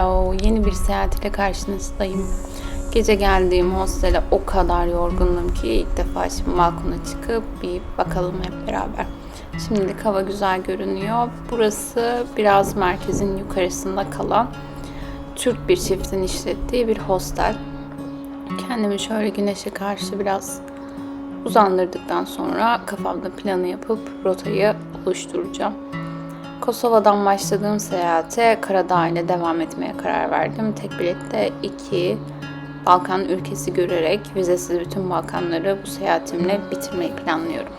Hello, yeni bir seyahat ile karşınızdayım. Gece geldiğim hostele o kadar yorgundum ki ilk defa şimdi balkona çıkıp bir bakalım hep beraber. Şimdilik hava güzel görünüyor. Burası biraz merkezin yukarısında kalan Türk bir çiftin işlettiği bir hostel. Kendimi şöyle güneşe karşı biraz uzandırdıktan sonra kafamda planı yapıp rotayı oluşturacağım. Kosova'dan başladığım seyahate Karadağ ile devam etmeye karar verdim. Tek bilette iki Balkan ülkesi görerek vizesiz bütün Balkanları bu seyahatimle bitirmeyi planlıyorum.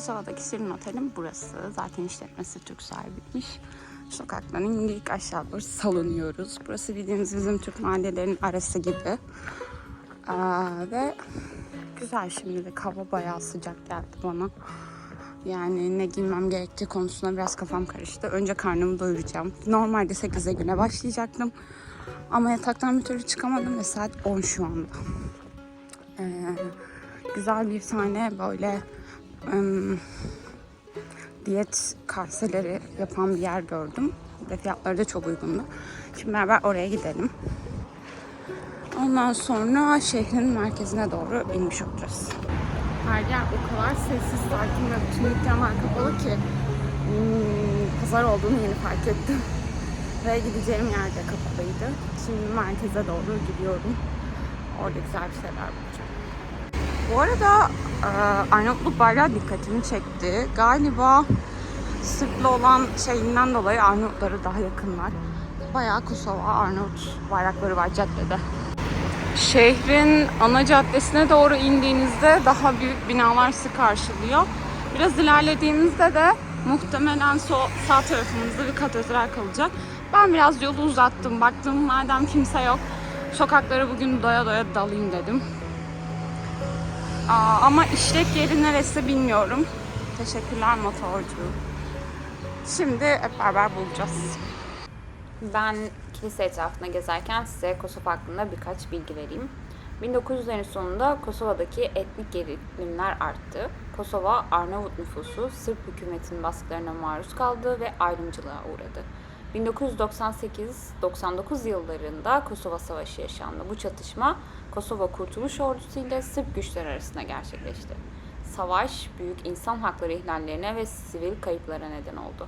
Kosova'daki Şirin Otel'im burası. Zaten işletmesi Türk sahibiymiş. Sokaktan indik aşağı doğru salınıyoruz. Burası bildiğimiz bizim Türk mahallelerinin arası gibi. Aa, ve güzel şimdi de hava bayağı sıcak geldi bana. Yani ne giymem gerektiği konusunda biraz kafam karıştı. Önce karnımı doyuracağım. Normalde 8'e güne başlayacaktım. Ama yataktan bir türlü çıkamadım ve saat 10 şu anda. Ee, güzel bir tane böyle diyet kaseleri yapan bir yer gördüm. Ve fiyatları da çok uygundu. Şimdi beraber oraya gidelim. Ondan sonra şehrin merkezine doğru inmiş olacağız. Her yer o kadar sessiz, sakin ve bütün dükkanlar kapalı ki hmm, pazar olduğunu yeni fark ettim. Ve gideceğim yer de kapalıydı. Şimdi merkeze doğru gidiyorum. Orada güzel bir şeyler bulacağım. Bu arada e, Arnavutluk bayrağı dikkatimi çekti. Galiba Sırplı olan şeyinden dolayı Arnavutlara daha yakınlar. Bayağı Kosova, Arnavut bayrakları var caddede. Şehrin ana caddesine doğru indiğinizde daha büyük binalar sizi karşılıyor. Biraz ilerlediğimizde de muhtemelen so sağ tarafımızda bir katedral kalacak. Ben biraz yolu uzattım. Baktım madem kimse yok sokaklara bugün doya doya dalayım dedim. Aa, ama işlek yeri neresi bilmiyorum. Teşekkürler motorcu. Şimdi hep beraber bulacağız. Ben kilise etrafında gezerken size Kosova hakkında birkaç bilgi vereyim. 1900'lerin sonunda Kosova'daki etnik gerilimler arttı. Kosova Arnavut nüfusu Sırp hükümetinin baskılarına maruz kaldı ve ayrımcılığa uğradı. 1998-99 yıllarında Kosova Savaşı yaşandı. Bu çatışma Kosova Kurtuluş Ordusu ile Sırp güçler arasında gerçekleşti. Savaş büyük insan hakları ihlallerine ve sivil kayıplara neden oldu.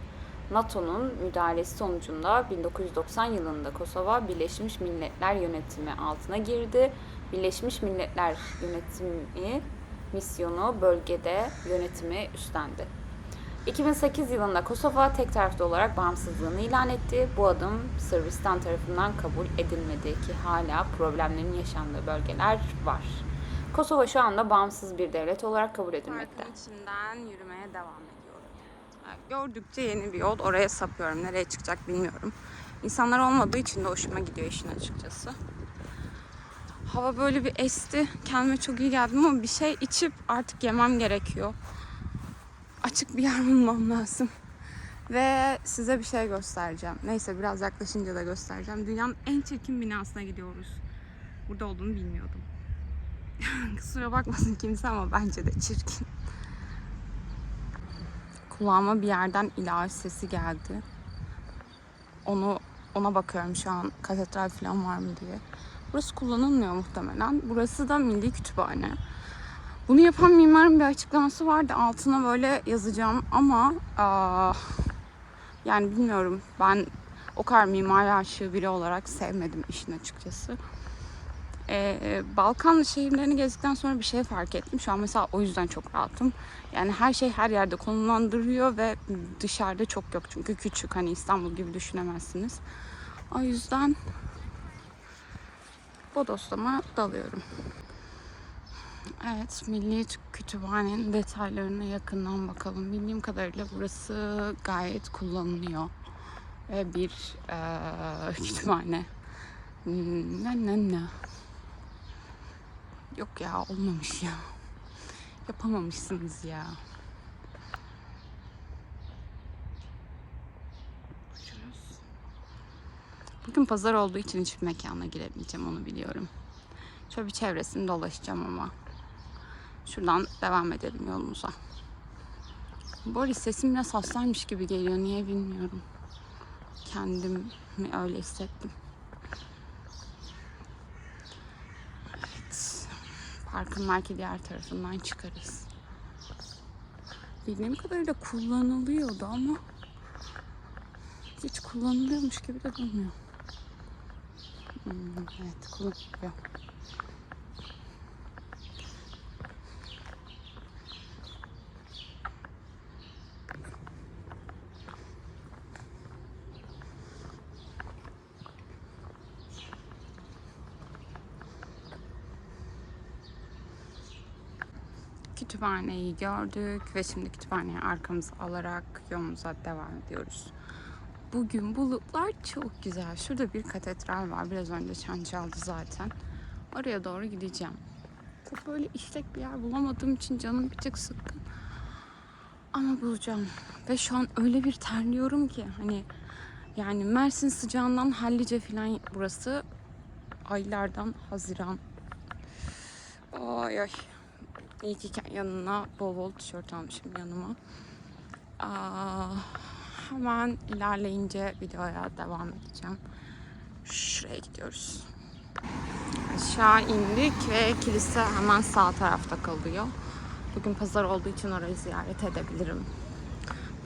NATO'nun müdahalesi sonucunda 1990 yılında Kosova Birleşmiş Milletler yönetimi altına girdi. Birleşmiş Milletler yönetimi misyonu bölgede yönetimi üstlendi. 2008 yılında Kosova tek taraflı olarak bağımsızlığını ilan etti. Bu adım Sırbistan tarafından kabul edilmedi ki hala problemlerin yaşandığı bölgeler var. Kosova şu anda bağımsız bir devlet olarak kabul edilmekte. Parkın içinden yürümeye devam ediyorum. Gördükçe yeni bir yol oraya sapıyorum. Nereye çıkacak bilmiyorum. İnsanlar olmadığı için de hoşuma gidiyor işin açıkçası. Hava böyle bir esti. Kendime çok iyi geldim ama bir şey içip artık yemem gerekiyor. Açık bir yer bulmam lazım. Ve size bir şey göstereceğim. Neyse biraz yaklaşınca da göstereceğim. Dünyanın en çirkin binasına gidiyoruz. Burada olduğunu bilmiyordum. Kusura bakmasın kimse ama bence de çirkin. Kulağıma bir yerden ilahi sesi geldi. Onu ona bakıyorum şu an katedral falan var mı diye. Burası kullanılmıyor muhtemelen. Burası da Milli Kütüphane. Bunu yapan mimarın bir açıklaması vardı. Altına böyle yazacağım ama aa, yani bilmiyorum. Ben o kadar mimari aşığı biri olarak sevmedim işin açıkçası. Ee, Balkan şehirlerini gezdikten sonra bir şey fark ettim. Şu an mesela o yüzden çok rahatım. Yani her şey her yerde konumlandırıyor ve dışarıda çok yok. Çünkü küçük hani İstanbul gibi düşünemezsiniz. O yüzden bodoslama dalıyorum. Evet, Milli Kütüphane'nin detaylarına yakından bakalım. Bildiğim kadarıyla burası gayet kullanılıyor. Ve bir eee, kütüphane. Ne ne ne. Yok ya olmamış ya. Yapamamışsınız ya. Bugün pazar olduğu için hiçbir mekana giremeyeceğim onu biliyorum. Şöyle bir çevresini dolaşacağım ama. Şuradan devam edelim yolumuza. Arada sesim biraz hastaymış gibi geliyor. Niye bilmiyorum. Kendimi öyle hissettim. Evet. Parkın belki diğer tarafından çıkarız. Bildiğim kadarıyla kullanılıyordu ama hiç kullanılıyormuş gibi de durmuyor. Hmm, evet kullanılıyor. Kütüphaneyi gördük ve şimdi kütüphaneyi arkamıza alarak yolumuza devam ediyoruz. Bugün bulutlar çok güzel. Şurada bir katedral var. Biraz önce çan çaldı zaten. Oraya doğru gideceğim. Çok böyle işlek bir yer bulamadığım için canım bir tık sıkkın. Ama bulacağım. Ve şu an öyle bir terliyorum ki hani yani Mersin sıcağından hallice falan burası aylardan Haziran. Ay ay. İyi ki yanına bol bol tişört almışım yanıma. Aa, hemen ilerleyince videoya devam edeceğim. Şuraya gidiyoruz. Aşağı indik ve kilise hemen sağ tarafta kalıyor. Bugün pazar olduğu için orayı ziyaret edebilirim.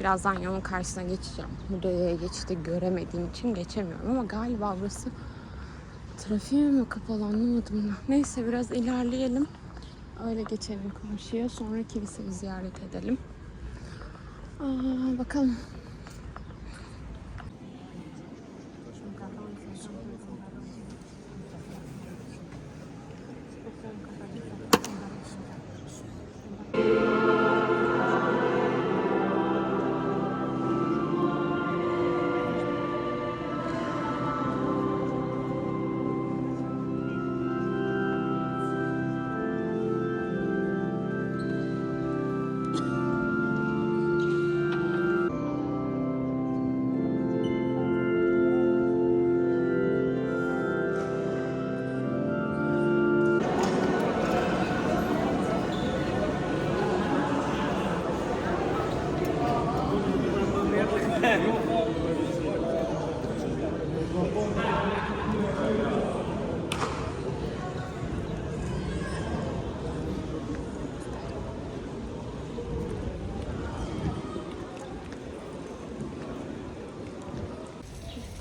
Birazdan yolun karşısına geçeceğim. Mudanya'ya geçişte göremediğim için geçemiyorum ama galiba burası trafiğe mi kapalı anlamadım. Neyse biraz ilerleyelim. Öyle geçelim karşıya. Sonra kiliseyi ziyaret edelim. Aa, bakalım.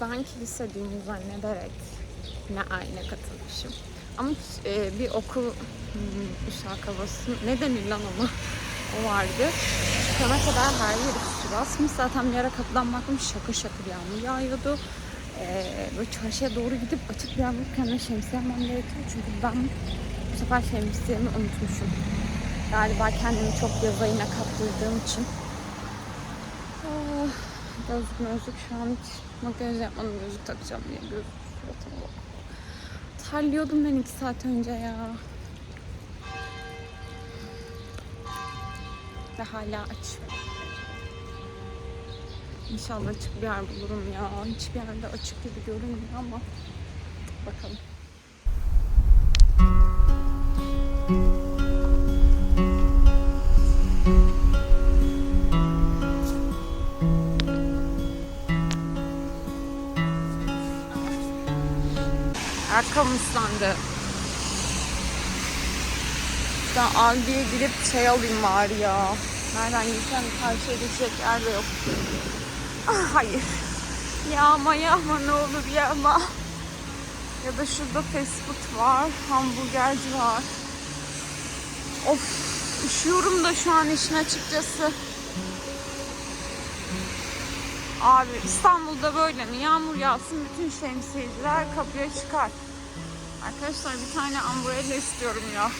Ben kilise düğünü zannederek ne ayna katılmışım. Ama e, bir okul hmm, müsakabası ne denir lan ona? O vardı. Çıkana kadar her yeri su basmış. Zaten bir ara kapıdan baktım şakır şakır yağmur yağıyordu. E, böyle çarşıya doğru gidip açık bir yağmur kendime şemsiye almam gerekiyor. Çünkü ben bu sefer şemsiyemi unutmuşum. Galiba kendimi çok yaz ayına kaptırdığım için. Ah, Gözlük gözlük şu an hiç makyaj yapmadım gözlük takacağım diye göz suratıma. Terliyordum ben iki saat önce ya. Ve hala aç. İnşallah açık bir yer bulurum ya. Hiçbir yerde açık gibi görünmüyor ama bakalım. Ayakkabım ıslandı. Ben Aldi'ye girip şey alayım bari ya. Nereden gitsem karşıya geçecek yer de yok. Ah, hayır. Yağma yağma ne olur yağma. Ya da şurada fast food var. Hamburgerci var. Of üşüyorum da şu an işin açıkçası. Abi İstanbul'da böyle mi? Yağmur yağsın bütün şemsiyeciler kapıya çıkar. Arkadaşlar bir tane umbrella istiyorum ya.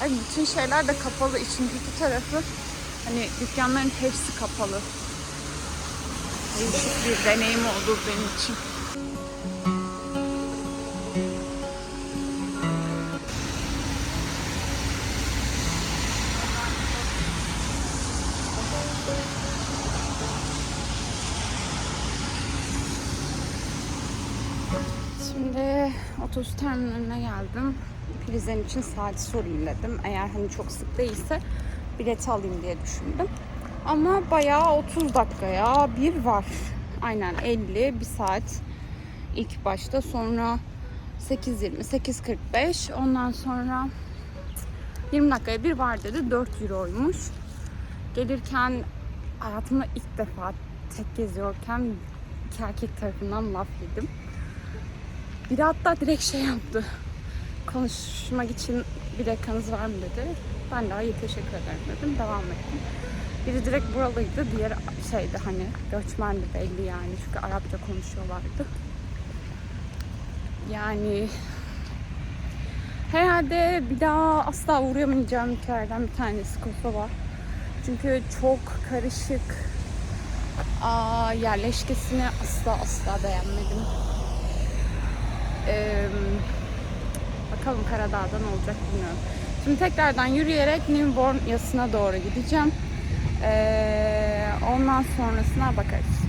Ay bütün şeyler de kapalı. İçin kötü tarafı hani dükkanların hepsi kapalı. Değişik bir deneyim oldu benim için. Şimdi otobüs terminaline geldim. Prizden için saati sorayım dedim. Eğer hani çok sık değilse bileti alayım diye düşündüm. Ama bayağı 30 dakikaya bir var. Aynen 50 bir saat ilk başta sonra 8.20 8.45 ondan sonra 20 dakikaya bir var dedi 4 euroymuş. Gelirken hayatımda ilk defa tek geziyorken iki erkek tarafından laf yedim. Biri hatta direkt şey yaptı. Konuşmak için bir dakikanız var mı dedi. Ben de hayır teşekkür ederim dedim. Devam ettim. Biri direkt buralıydı. Diğer şeydi hani göçmendi belli yani. Çünkü Arapça konuşuyorlardı. Yani herhalde bir daha asla uğrayamayacağım ülkelerden bir tanesi Kosova. Çünkü çok karışık. Aa, yerleşkesini asla asla beğenmedim. Ee, bakalım Karadağ'da ne olacak bilmiyorum. Şimdi tekrardan yürüyerek Newborn yasına doğru gideceğim. Ee, ondan sonrasına bakarız.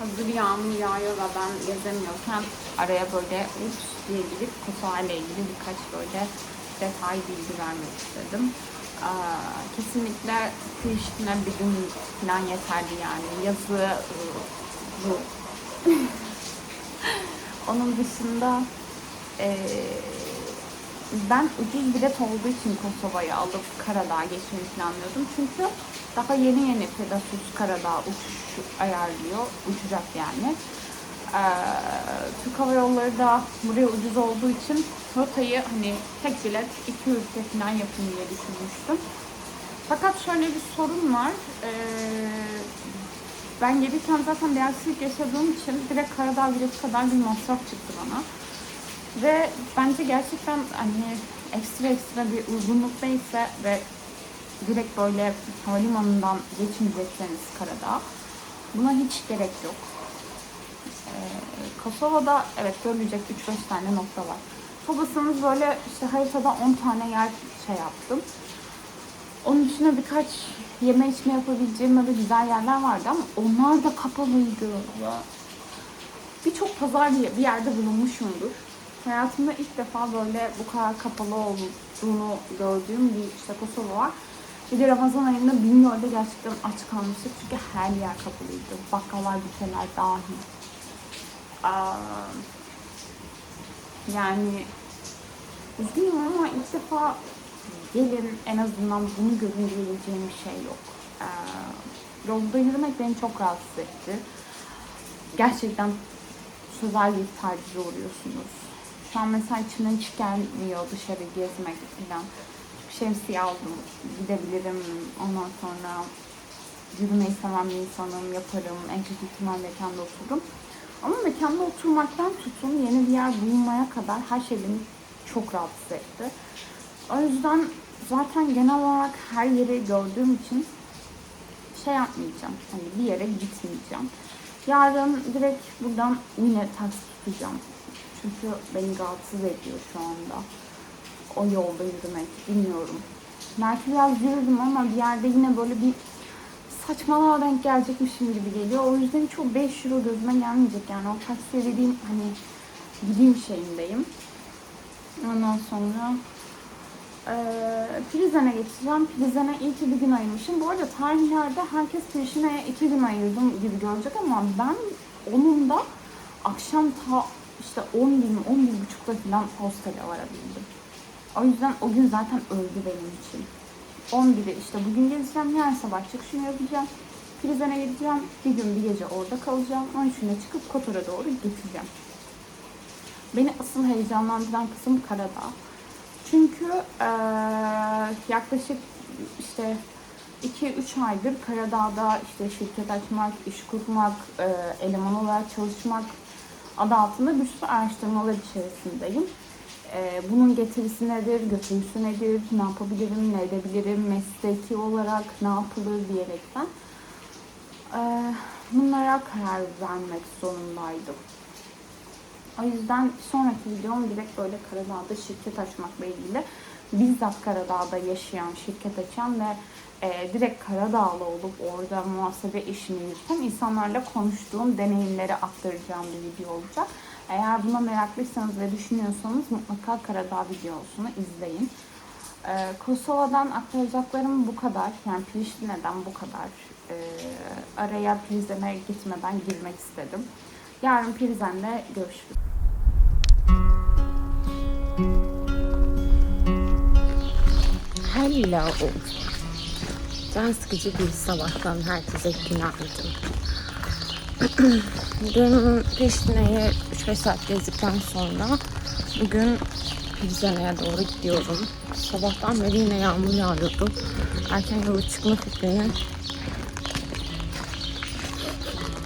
Hazır yağmur yağıyor ve ben gezemiyorken araya böyle ups diye girip ile ilgili birkaç böyle detay bilgi vermek istedim. Aa, kesinlikle Priştine bir gün falan yeterli yani. Yazı bu. Onun dışında eee, ben ucuz bilet olduğu için Kosova'yı alıp Karadağ'a geçmeyi planlıyordum. Çünkü daha yeni yeni Pegasus Karadağ uçuş ayarlıyor. Uçacak yani. Ee, Türk Hava Yolları da buraya ucuz olduğu için rotayı hani tek bilet iki ülke falan yapın diye düşünmüştüm. Fakat şöyle bir sorun var. Ee, ben gelirken zaten aksilik yaşadığım için direkt Karadağ bileti kadar bir masraf çıktı bana. Ve bence gerçekten hani ekstra ekstra bir uygunluk değilse ve direkt böyle havalimanından geçmeyecekseniz karada buna hiç gerek yok. Ee, Kosova'da evet görülecek 3-5 tane nokta var. Fokusunuz böyle işte haritada 10 tane yer şey yaptım. Onun dışında birkaç yeme içme yapabileceğim böyle güzel yerler vardı ama onlar da kapalıydı. Birçok pazar bir yerde bulunmuşumdur. Hayatımda ilk defa böyle bu kadar kapalı olduğunu gördüğüm bir işte Kosova var. Bir de Ramazan ayında Bingöl'de gerçekten aç kalmıştık çünkü her yer kapalıydı. Bakkallar, büfeler dahil. Aa, yani üzgünüm ama ilk defa gelin en azından bunu görün diyebileceğim bir şey yok. Ee, yolda yürümek beni çok rahatsız etti. Gerçekten sözel bir tacize uğruyorsunuz. Şu an mesela içimden hiç gelmiyor dışarı gezmek falan. Şemsiye aldım, gidebilirim. Ondan sonra yürümeyi seven bir insanım, yaparım. En kötü ihtimal mekanda otururum. Ama mekanda oturmaktan tutun yeni bir yer bulmaya kadar her şey beni çok rahatsız etti. O yüzden zaten genel olarak her yeri gördüğüm için şey yapmayacağım. Hani bir yere gitmeyeceğim. Yarın direkt buradan yine taksi tutacağım. Çünkü beni rahatsız ediyor şu anda. O yolda yürümek. Bilmiyorum. Belki biraz yürüdüm ama bir yerde yine böyle bir saçmalığa denk gelecekmişim gibi geliyor. O yüzden hiç o 5 euro gözüme gelmeyecek yani. O taksiye dediğim hani gideyim şeyindeyim. Ondan sonra eee Prizren'e geçeceğim. Prizren'e iyi ki gün ayırmışım. Bu arada tarihlerde herkes Priştine'ye iki gün ayırdım gibi görecek ama ben onun da akşam ta işte 10 gibi, 11 buçukta falan hostele varabildim. O yüzden o gün zaten öldü benim için. 11'de işte bugün geleceğim, yarın sabah çıkışımı yapacağım. Prizren'e gideceğim, bir gün bir gece orada kalacağım. 13'ünde çıkıp Kotor'a doğru gideceğim. Beni asıl heyecanlandıran kısım Karadağ. Çünkü eee, yaklaşık işte 2-3 aydır Karadağ'da işte şirket açmak, iş kurmak, eee, eleman olarak çalışmak adı altında bir sürü araştırmalar içerisindeyim. Eee, bunun getirisi nedir, götürüsü nedir, ne yapabilirim, ne edebilirim, mesleki olarak ne yapılır diyerekten eee, bunlara karar vermek zorundaydım. O yüzden sonraki videom direkt böyle Karadağ'da şirket açmakla ilgili. Bizzat Karadağ'da yaşayan, şirket açan ve e, direkt Karadağlı olup orada muhasebe işini yürüten insanlarla konuştuğum deneyimleri aktaracağım bir video olacak. Eğer buna meraklıysanız ve düşünüyorsanız mutlaka Karadağ videosunu izleyin. Ee, Kosova'dan aktaracaklarım bu kadar. Yani Priştine'den bu kadar. Ee, araya Prizren'e gitmeden girmek istedim. Yarın Prizren'de görüşürüz. Hello. Can sıkıcı bir sabahtan herkese günaydın. Dün Priştine'ye 3-5 saat gezdikten sonra bugün Prizren'e doğru gidiyorum. Sabahtan beri yine yağmur yağıyordu. Erken yola çıkma fikrini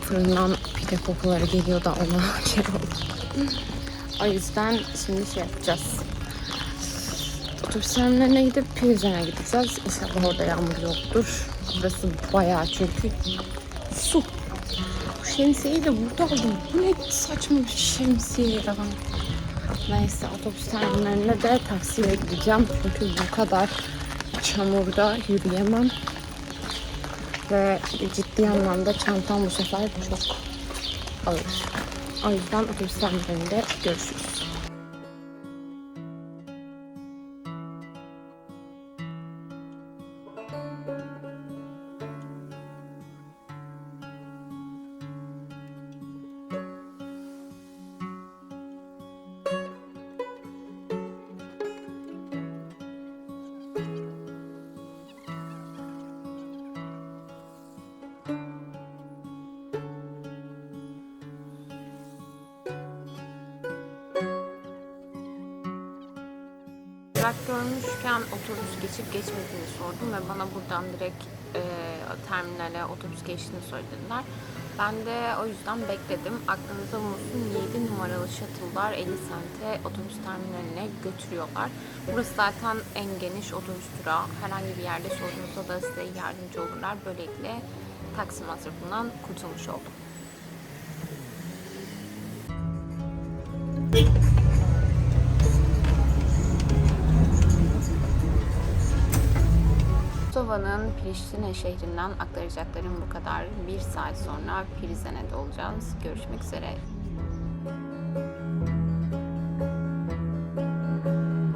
fırından pide kokuları geliyor da ona şey oldu. O yüzden şimdi şey yapacağız. Otobüs terminaline gidip Prizren'e gideceğiz. İnşallah orada yağmur yoktur. Burası bayağı çünkü su. Bu şemsiyeyi de burada aldım. Bu ne saçma bir şemsiye ya. Neyse otobüs terminaline de taksiyle gideceğim. Çünkü bu kadar çamurda yürüyemem. Ve ciddi anlamda çantam bu sefer çok ağır. O yüzden otobüs terminalinde görüşürüz. Durak görmüşken otobüs geçip geçmediğini sordum ve bana buradan direkt e, terminale otobüs geçtiğini söylediler. Ben de o yüzden bekledim. Aklınızda bulunsun 7 numaralı shuttle'lar 50 sente otobüs terminaline götürüyorlar. Burası zaten en geniş otobüs durağı. Herhangi bir yerde sorunuzda da size yardımcı olurlar. Böylelikle taksi masrafından kurtulmuş oldum. Kosova'nın Priştine şehrinden aktaracaklarım bu kadar. Bir saat sonra Prizren'de olacağız. Görüşmek üzere.